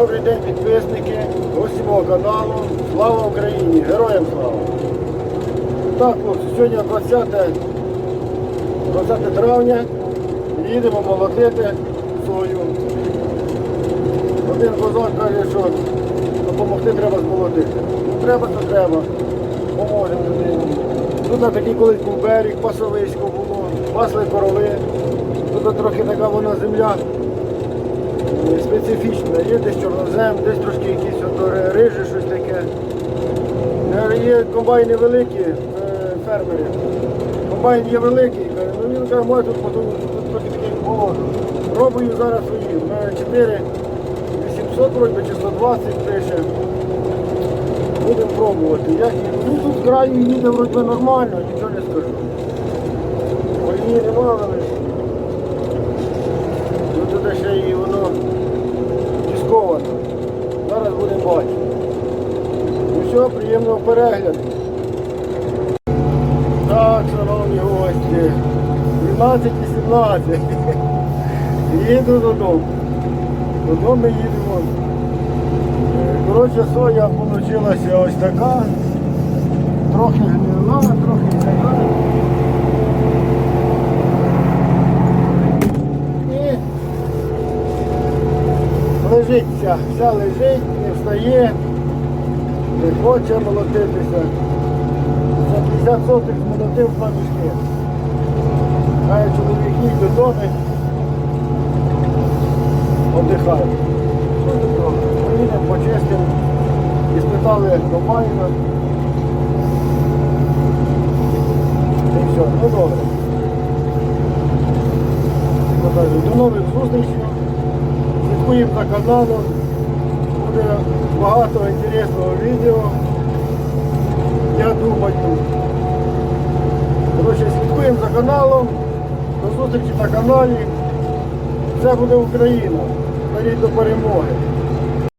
Добрий день, підписники, мого каналу. Слава Україні! Героям слава! Так, хлопці, сьогодні 20, 20 травня. Їдемо молотити сою. Один козак каже, що допомогти треба змолотити. Ну треба, то треба. Поможемо людині. Тут на такий колись був берег, пасовисько було, пасли корови. Тут трохи така вона земля специфічна. Є десь чорнозем, десь трошки якісь рижі, щось таке. Є комбайни великі, е, фермери. Комбайн є великий, каже, ну він каже, має тут, потім, трохи такий голод. Пробую зараз свої. Мене 4 800 вроде, чи 120 пише. Будемо пробувати. Як, ну тут з краю їде вроде нормально, нічого не скажу. Олії немає, але Бачити. Ну все, приємного перегляду. Так, шановні гості, 12-18. Їду додому. Додому ми їдемо. Коротше, соя вийшла ось така. Трохи гнила, трохи така. І лежить вся, лежить, не встає, не хоче молотитися. За 50 сотих змолотив два мішки. Хай чоловік їдь додому, нічого, Приїдемо, почистимо, і спитали комбайна. І все, ну добре. До нових зустрічей. За каналу. Буде багато інтересного відео. Я думаю. Коротше, слідкуємо за каналом. До зустрічі на каналі. Все буде Україна. Беріть до перемоги.